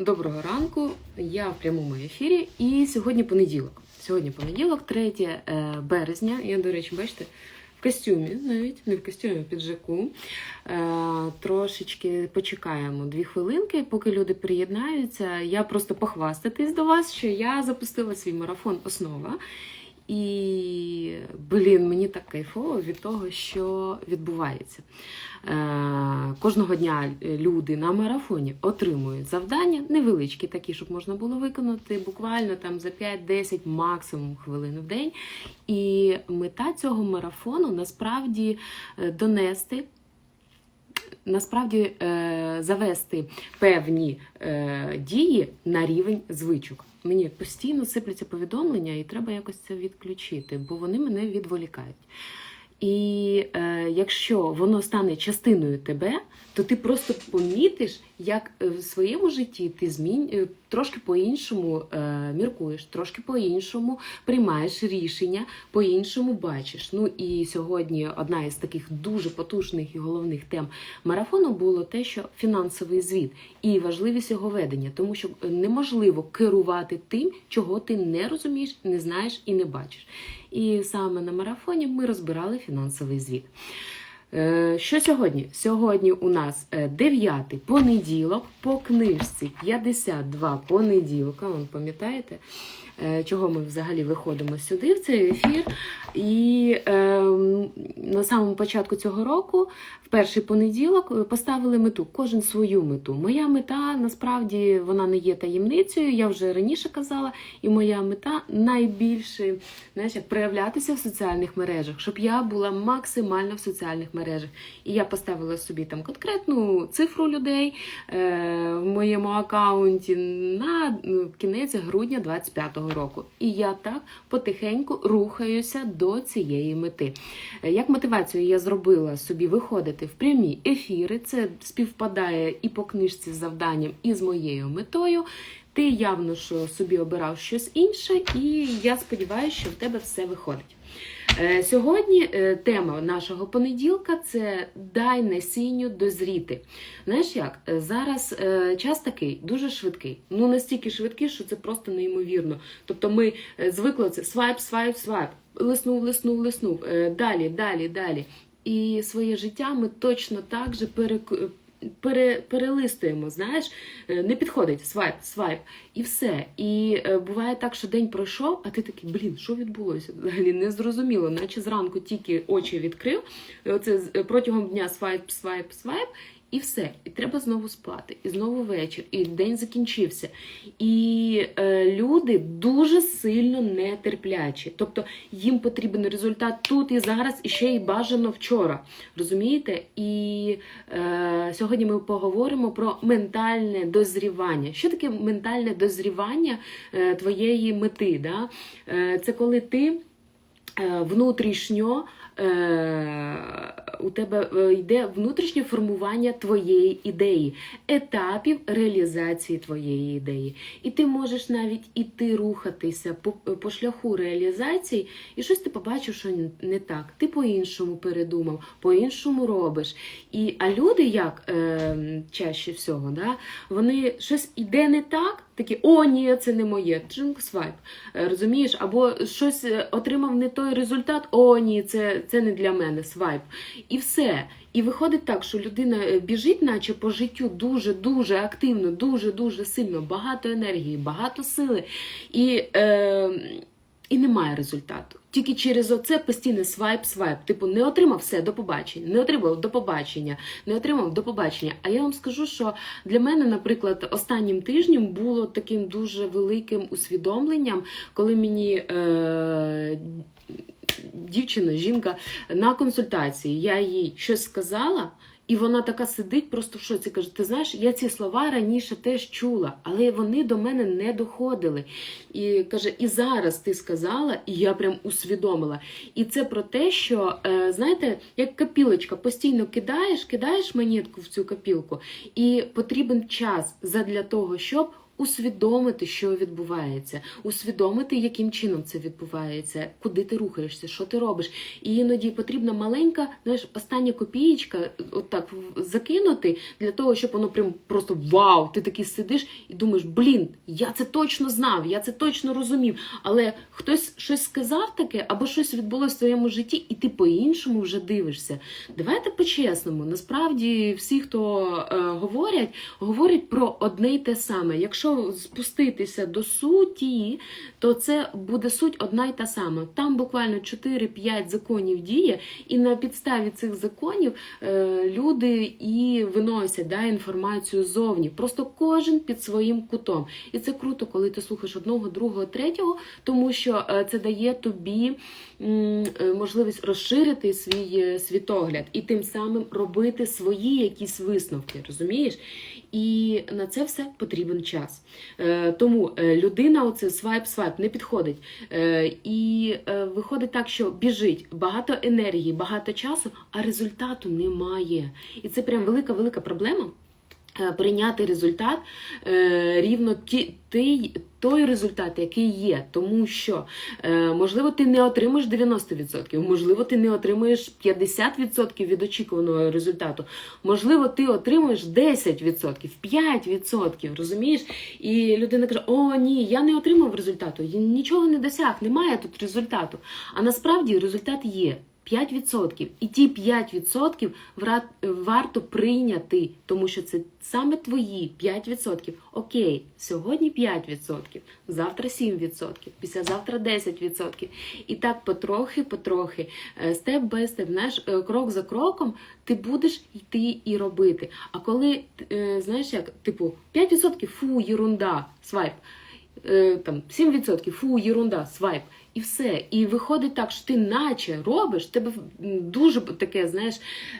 Доброго ранку. Я в прямому ефірі. І сьогодні понеділок. Сьогодні понеділок, 3 е, березня. Я, до речі, бачите, в костюмі, навіть не в костюмі, а в піджаку. Е, Трошечки почекаємо дві хвилинки, поки люди приєднаються. Я просто похвастатись до вас, що я запустила свій марафон Основа. І, блін, мені так кайфово від того, що відбувається. Е, Кожного дня люди на марафоні отримують завдання невеличкі, такі, щоб можна було виконати буквально там за 5-10 максимум хвилин в день. І мета цього марафону насправді е, донести. Насправді е, завести певні дії на рівень звичок. Мені постійно сипляться повідомлення, і треба якось це відключити, бо вони мене відволікають. І е, якщо воно стане частиною тебе, то ти просто помітиш, як е, в своєму житті ти змін... е, трошки по-іншому е, міркуєш, трошки по-іншому приймаєш рішення, по-іншому бачиш. Ну і сьогодні одна із таких дуже потужних і головних тем марафону було те, що фінансовий звіт і важливість його ведення, тому що неможливо керувати тим, чого ти не розумієш, не знаєш і не бачиш. І саме на марафоні ми розбирали фінансовий звіт. Е, Що сьогодні? Сьогодні у нас е, дев'ятий понеділок по книжці 52 понеділка. Вон, пам'ятаєте, е, чого ми взагалі виходимо сюди, в цей ефір. І е, на самому початку цього року, перший понеділок, е, поставили мету, кожен свою мету. Моя мета насправді вона не є таємницею. Я вже раніше казала, і моя мета найбільше знаєш, як проявлятися в соціальних мережах, щоб я була максимально в соціальних мережах. І я поставила собі там конкретну цифру людей е, в моєму аккаунті на ну, кінець грудня 25-го року. І я так потихеньку рухаюся до цієї мети. Е, Як мотивацію я зробила собі виходити в прямі ефіри, це співпадає і по книжці з завданням, і з моєю метою. Ти явно що собі обирав щось інше, і я сподіваюся, що в тебе все виходить. Е, Сьогодні е, тема нашого понеділка це дай насінню дозріти. Знаєш як? Е, Зараз час такий дуже швидкий. Ну настільки швидкий, що це просто неймовірно. Тобто ми звикли це свайп, свайп, свайп, лиснув, лиснув, лиснув, далі, далі, далі. І своє життя ми точно так же перек... Пере, перелистуємо, знаєш, Е, не підходить свайп, свайп, і все. І е, буває так, що день пройшов, а ти такий, блін, що відбулося? Взагалі не зрозуміло, наче зранку тільки очі відкрив. Оце е, протягом дня свайп, свайп, свайп, і все. І треба знову спати, і знову вечір, і день закінчився. І е, люди дуже сильно нетерплячі. Тобто їм потрібен результат тут і зараз, і ще й бажано вчора. Розумієте? І е, сьогодні ми поговоримо про ментальне дозрівання. Що таке ментальне дозрівання е, твоєї мети? Да? Е, це коли ти е, внутрішньо. Е, у тебе е, йде внутрішнє формування твоєї ідеї, етапів реалізації твоєї ідеї. І ти можеш навіть іти рухатися по, по шляху реалізації, і щось ти побачив, що не так. Ти по-іншому передумав, по-іншому робиш. І, а люди, як е, чаще всього, да, вони щось іде не так, такі, о, ні, це не моє. Джинк свайп. Е, Розумієш? Або щось е, отримав не той результат, о, ні, це, це не для мене свайп. І все. І виходить так, що людина е, біжить, наче по життю дуже-дуже активно, дуже-дуже сильно, багато енергії, багато сили. І, е, і немає результату. Тільки через оце постійне свайп, свайп. Типу, не отримав все до побачення, не отримав до побачення, не отримав до побачення. А я вам скажу, що для мене, наприклад, останнім тижнем було таким дуже великим усвідомленням, коли мені. Е- Дівчина, жінка на консультації, я їй щось сказала, і вона така сидить, просто в шоці. Каже: ти знаєш, я ці слова раніше теж чула, але вони до мене не доходили. І каже, і зараз ти сказала, і я прям усвідомила. І це про те, що е, знаєте, як копілочка, постійно кидаєш, кидаєш монетку в цю копілку, і потрібен час задля того, щоб усвідомити, що відбувається, усвідомити, яким чином це відбувається, куди ти рухаєшся, що ти робиш. І іноді потрібна маленька, знаєш, остання копієчка, отак закинути для того, щоб воно прям просто вау! Ти такий сидиш і думаєш, блін, я це точно знав, я це точно розумів. Але хтось щось сказав таке, або щось відбулося в твоєму житті, і ти по-іншому вже дивишся. Давайте по-чесному. Насправді, всі, хто е, говорять, говорять про одне й те саме. Якщо спуститися до суті, то це буде суть одна й та сама. Там буквально 4-5 законів діє, і на підставі цих законів е, люди і виносять да, інформацію зовні. Просто кожен під своїм кутом. І це круто, коли ти слухаєш одного, другого, третього, тому що е, це дає тобі е, можливість розширити свій світогляд і тим самим робити свої якісь висновки, розумієш? І на це все потрібен час. Е, тому е, людина, оце свайп-свайп, не підходить. Е, і виходить так, що біжить багато енергії, багато часу, а результату немає. І це прям велика велика проблема. Е, Прийняти результат е, рівно той, той результат, який є, тому що е, можливо ти не отримаєш 90%, можливо, ти не отримаєш 50% від очікуваного результату, можливо, ти отримаєш 10%, 5%, розумієш? І людина каже: О, ні, я не отримав результату, я нічого не досяг, немає тут результату. А насправді результат є. 5%. І ті 5% варто прийняти, тому що це саме твої 5%. Окей, сьогодні 5%, завтра 7%, післязавтра 10%. І так потрохи, потрохи, е, степ бай степ, знаєш, е, крок за кроком ти будеш йти і робити. А коли, е, знаєш, як, типу, 5% фу, єрунда, свайп. Там 7%, фу, єрунда, свайп. І все. І виходить так, що ти наче робиш, тебе дуже таке, знаєш,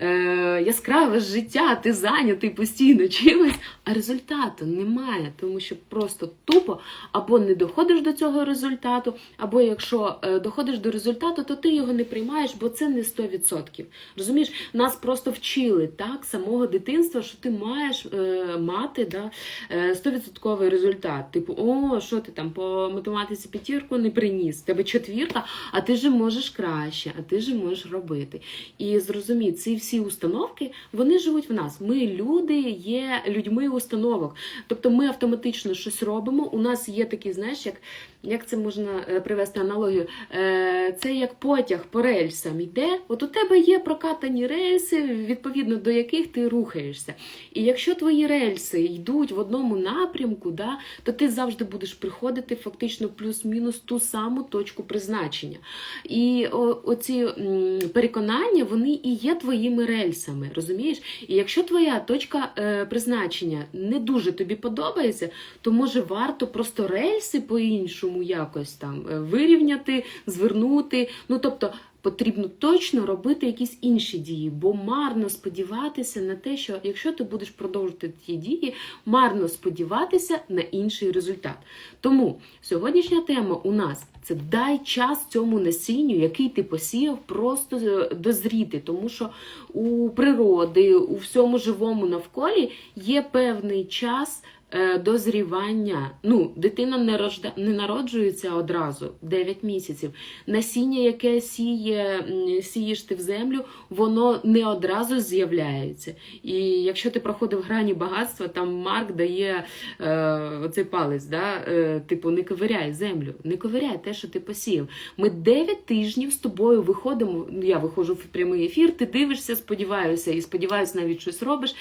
е, яскраве життя, ти зайнятий постійно чимось, а результату немає, тому що просто тупо або не доходиш до цього результату, або якщо е, доходиш до результату, то ти його не приймаєш, бо це не 100%. Розумієш, нас просто вчили так, самого дитинства, що ти маєш е, мати да, е, 100% результат. Типу, о, що ти там по математиці п'ятірку не приніс, тебе четвірка, а ти же можеш краще, а ти же можеш робити. І зрозумій, ці всі установки вони живуть в нас. Ми люди є людьми установок. Тобто ми автоматично щось робимо. У нас є такий, знаєш, як, як це можна е, привести аналогію? Е, Це як потяг по рельсам йде. От у тебе є прокатані рельси, відповідно до яких ти рухаєшся. І якщо твої рельси йдуть в одному напрямку, да, то ти завжди будеш приходити фактично плюс-мінус ту саму точку призначення. І оці переконання, вони і є твоїми рельсами, розумієш? І якщо твоя точка е, призначення не дуже тобі подобається, то може варто просто рельси по-іншому якось там е, вирівняти, звернути. Ну тобто. Потрібно точно робити якісь інші дії, бо марно сподіватися на те, що якщо ти будеш продовжувати ті дії, марно сподіватися на інший результат. Тому сьогоднішня тема у нас це дай час цьому насінню, який ти посіяв, просто е, дозріти, тому що у природи, у всьому живому навколі є певний час. Е, Дозрівання. Ну, дитина не рожда... не народжується одразу 9 місяців. Насіння, яке сіє, сієш ти в землю, воно не одразу з'являється. І якщо ти проходив грані багатства, там Марк дає е, оцей палець, да? е, типу, не ковиряй землю, не ковиряй те, що ти посіяв. Ми 9 тижнів з тобою виходимо. Я виходжу в прямий ефір, ти дивишся, сподіваюся, і сподіваюся, навіть щось робиш.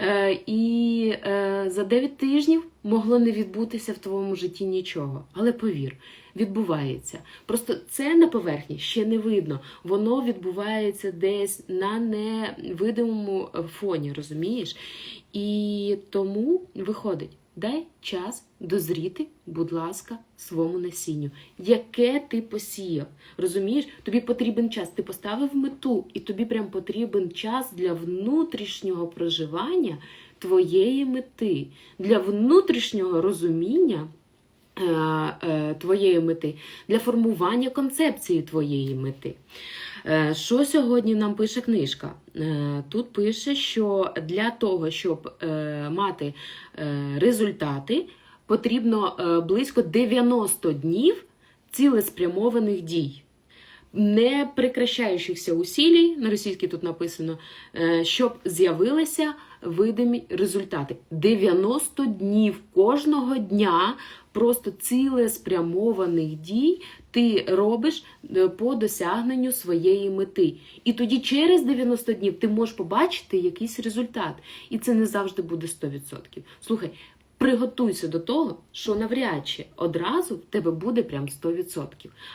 Е, і е, за 9 тижнів могло не відбутися в твоєму житті нічого. Але повір, відбувається. Просто це на поверхні ще не видно. Воно відбувається десь на невидимому фоні, розумієш? І тому виходить. Дай час дозріти, будь ласка, своєму насінню, яке ти посіяв. Розумієш, тобі потрібен час. Ти поставив мету, і тобі прям потрібен час для внутрішнього проживання твоєї мети, для внутрішнього розуміння. е, е, Твоєї мети для формування концепції твоєї мети. Е, Що сьогодні нам пише книжка? Тут пише, що для того, щоб мати результати, потрібно близько 90 днів цілеспрямованих дій. Не прекращаючихся усілій, на російській тут написано, щоб з'явилися видимі результати. 90 днів кожного дня просто цілеспрямованих дій ти робиш е, по досягненню своєї мети. І тоді через 90 днів ти можеш побачити якийсь результат. І це не завжди буде 100%. Слухай, приготуйся до того, що навряд чи одразу в тебе буде прям 100%.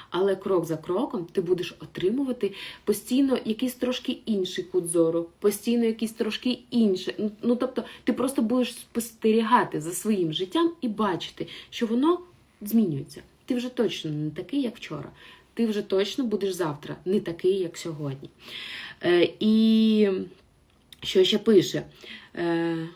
Але крок за кроком ти будеш отримувати постійно якийсь трошки інший кут зору, постійно якийсь трошки інший. Ну, Ну тобто, ти просто будеш спостерігати за своїм життям і бачити, що воно змінюється. Ти вже точно не такий, як вчора. Ти вже точно будеш завтра не такий, як сьогодні. Е, і що ще пише? Е,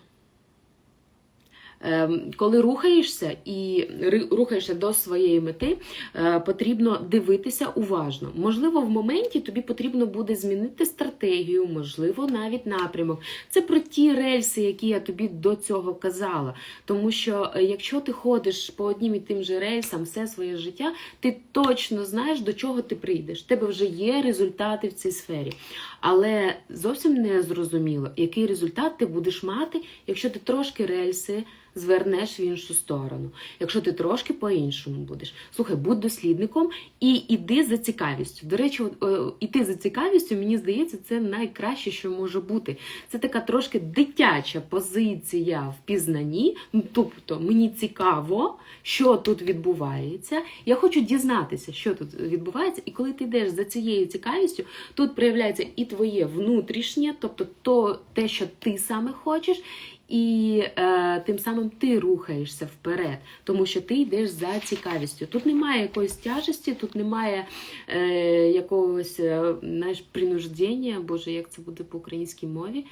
Коли рухаєшся і рухаєшся до своєї мети, е, потрібно дивитися уважно. Можливо, в моменті тобі потрібно буде змінити стратегію, можливо, навіть напрямок. Це про ті рельси, які я тобі до цього казала. Тому що е, якщо ти ходиш по однім і тим же рельсам все своє життя, ти точно знаєш, до чого ти прийдеш. В тебе вже є результати в цій сфері. Але зовсім не зрозуміло, який результат ти будеш мати, якщо ти трошки рельси звернеш в іншу сторону, якщо ти трошки по-іншому будеш. Слухай, будь дослідником і іди за цікавістю. До речі, е, іти за цікавістю, мені здається, це найкраще, що може бути. Це така трошки дитяча позиція в пізнанні. Ну, Тобто мені цікаво, що тут відбувається. Я хочу дізнатися, що тут відбувається, і коли ти йдеш за цією цікавістю, тут проявляється і твоє внутрішнє, тобто то, те, що ти саме хочеш, і е, тим самим ти рухаєшся вперед, тому що ти йдеш за цікавістю. Тут немає якоїсь тяжесті, тут немає е, якогось е, знаєш, принуждення, боже, як це буде по українській мові.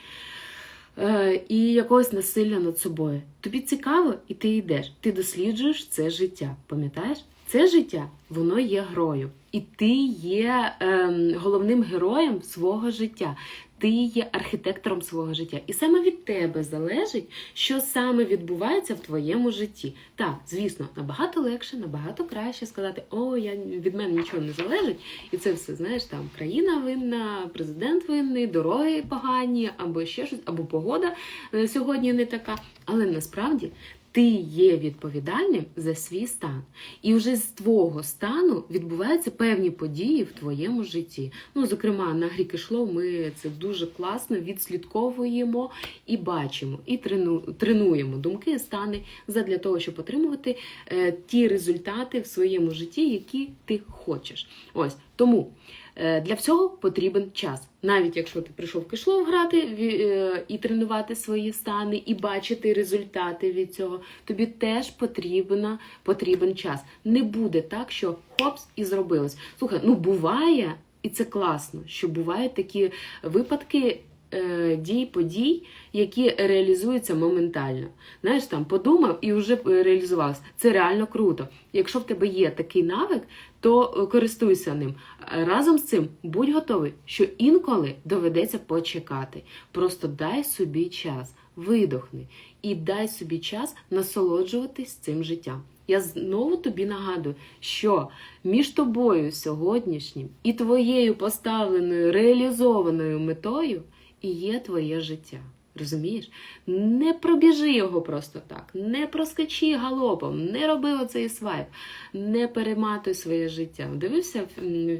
Е, і якогось насилля над собою. Тобі цікаво, і ти йдеш. Ти досліджуєш це життя. Пам'ятаєш? Це життя, воно є грою. І ти є ем, головним героєм свого життя. Ти є архітектором свого життя. І саме від тебе залежить, що саме відбувається в твоєму житті. Так, звісно, набагато легше, набагато краще сказати, о, я від мене нічого не залежить, і це все, знаєш, там країна винна, президент винний, дороги погані, або ще щось, або погода е, сьогодні не така. Але насправді ти є відповідальним за свій стан. І вже з твого стану відбуваються певні події в твоєму житті. Ну, зокрема, на грі Кишлов ми це дуже класно відслідковуємо і бачимо, і трену, тренуємо думки, стани задля того, щоб отримувати е, ті результати в своєму житті, які ти хочеш. Ось тому. Е, Для всього потрібен час. Навіть якщо ти прийшов в кишлов грати е, і тренувати свої стани, і бачити результати від цього, тобі теж потрібна, потрібен час. Не буде так, що хопс і зробилось. Слухай, ну буває, і це класно, що бувають такі випадки. е, Дій, подій, які реалізуються моментально. Знаєш, там подумав і вже реалізувався. Це реально круто. Якщо в тебе є такий навик, то е, користуйся ним. Е, Разом з цим будь готовий, що інколи доведеться почекати. Просто дай собі час, видохни і дай собі час насолоджуватись цим життям. Я знову тобі нагадую, що між тобою сьогоднішнім і твоєю поставленою реалізованою метою і є твоє життя. Розумієш? Не пробіжи його просто так, не проскочи галопом, не роби оцей свайп, не перематуй своє життя. Дивився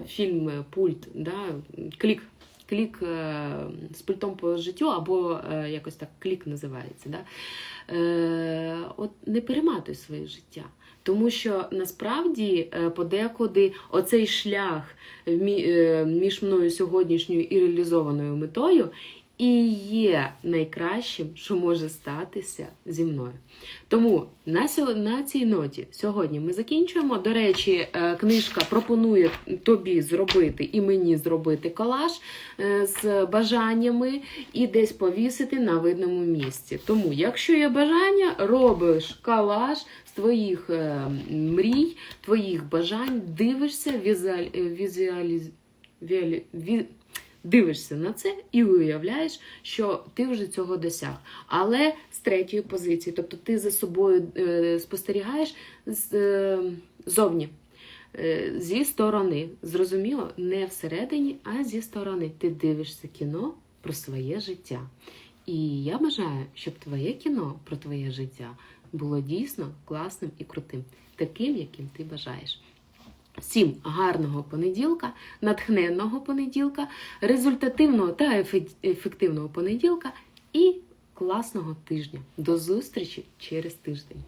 фільм Пульт, да? клік. Клік е, з пультом по життю, або е, якось так клік називається. Да? Е, от не перематуй своє життя. Тому що насправді подекуди оцей шлях між мною сьогоднішньою і реалізованою метою і є найкращим, що може статися зі мною. Тому на, на цій ноті сьогодні ми закінчуємо. До речі, е, книжка пропонує тобі зробити і мені зробити колаж е, з бажаннями і десь повісити на видному місці. Тому, якщо є бажання, робиш колаж з твоїх е, мрій, твоїх бажань, дивишся, візуаль, візуаліз, ві- дивишся на це і уявляєш, що ти вже цього досяг. Але з третьої позиції, тобто ти за собою е, спостерігаєш е, зовні. Е, Зі сторони, зрозуміло, не всередині, а зі сторони. Ти дивишся кіно про своє життя. І я бажаю, щоб твоє кіно про твоє життя було дійсно класним і крутим, таким, яким ти бажаєш. Всім гарного понеділка, натхненного понеділка, результативного та ефективного понеділка і класного тижня. До зустрічі через тиждень.